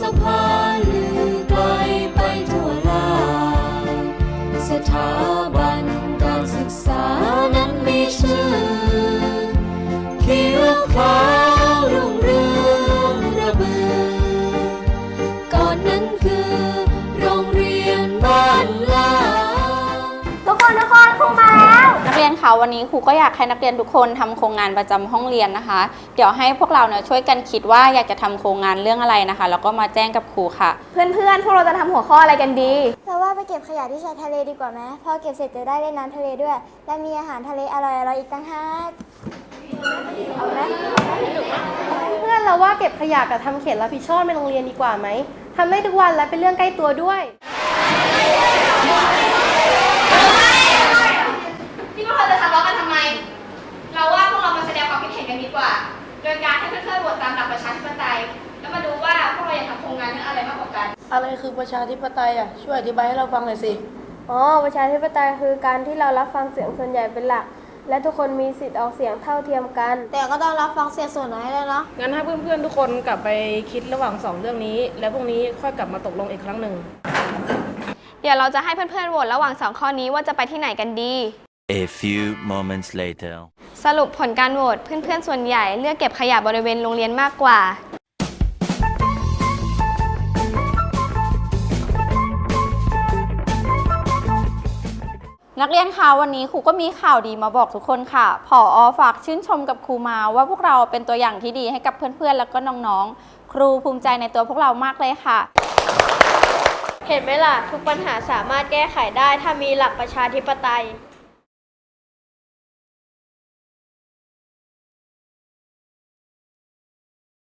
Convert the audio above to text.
สะพานลือไกลไปทั่วลาสถาบันการศึกษานั้นมีชื่อเขียวขาว คะวันนี้ครูก็อยากให้นักเรียนทุกคนทำโครงงานประจำห้องเรียนนะคะ เดี๋ยวให้พวกเราเนี่ยช่วยกันคิดว่าอยากจะทำโครงงานเรื่องอะไรนะคะ แล้วก็มาแจ้งกับครูค่ะ เพื่อนๆพวกเราจะทำหัวข้ออะไรกันดีเราว่าไปเก็บขยะที่ชายทะเลดีกว่าไหมพอเก็บเสร็จจะได้เล่นน้ำทะเลด้วย และมีอาหารทะเลอร่อยๆอีกต่างหากเพื่อนเราว่าเก็บขยะกับทำเขตรับผิดชอบในโรงเรียนดีกว่าไหมทำได้ทุกวันและเป็นเรื่องใกล้ตัวด้วย ดยการให้เพื่อนๆโหวตตามหลักประชาธิปไตย แล้วมาดูว่าพวกเราอยากทำโครงงานเรื่องอะไรมากกว่ากัน อะไรคือประชาธิปไตยอะ ช่วยอธิบายให้เราฟังหน่อยสิ อ๋อ ประชาธิปไตยคือการที่เรารับฟังเสียงส่วนใหญ่เป็นหลัก และทุกคนมีสิทธิ์ออกเสียงเท่าเทียมกัน แต่ก็ต้องรับฟังเสียงส่วนน้อยเลยเนาะ งั้นให้เพื่อนๆทุกคนกลับไปคิดระหว่างสองเรื่องนี้ แล้วพรุ่งนี้ค่อยกลับมาตกลงอีกครั้งหนึ่ง เดี๋ยวเราจะให้เพื่อนๆโหวตระหว่างสองข้อนี้ว่าจะไปที่ไหนกันดี A few moments later. สรุปผลการโหวตเพื่อนๆ ส่วนใหญ่เลือกเก็บขยะบริเวณโรงเรียนมากกว่า นักเรียนคะวันนี้ครูก็มีข่าวดีมาบอกทุกคนค่ะผออฝากชื่นชมกับครูมาว่าพวกเราเป็นตัวอย่างที่ดีให้กับเพื่อนๆ แล้วก็น้องๆ ครูภูมิใจในตัวพวกเรามากเลยค่ะ เห็นไหมล่ะ ทุกปัญหาสามารถแก้ไขได้ถ้ามีหลักประชาธิปไตย